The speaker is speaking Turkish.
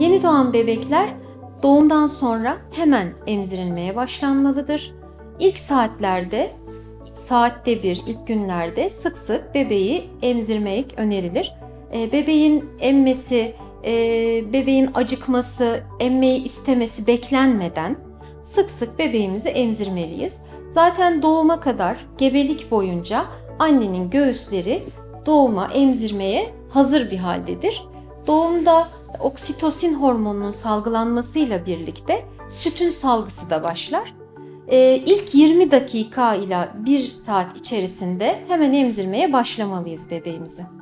Yeni doğan bebekler doğumdan sonra hemen emzirilmeye başlanmalıdır. İlk saatlerde, saatte bir, ilk günlerde sık sık bebeği emzirmek önerilir. E, bebeğin emmesi, e, bebeğin acıkması, emmeyi istemesi beklenmeden sık sık bebeğimizi emzirmeliyiz. Zaten doğuma kadar gebelik boyunca annenin göğüsleri doğuma, emzirmeye hazır bir haldedir. Doğumda oksitosin hormonunun salgılanmasıyla birlikte sütün salgısı da başlar. Ee, ilk 20 dakika ile 1 saat içerisinde hemen emzirmeye başlamalıyız bebeğimizi.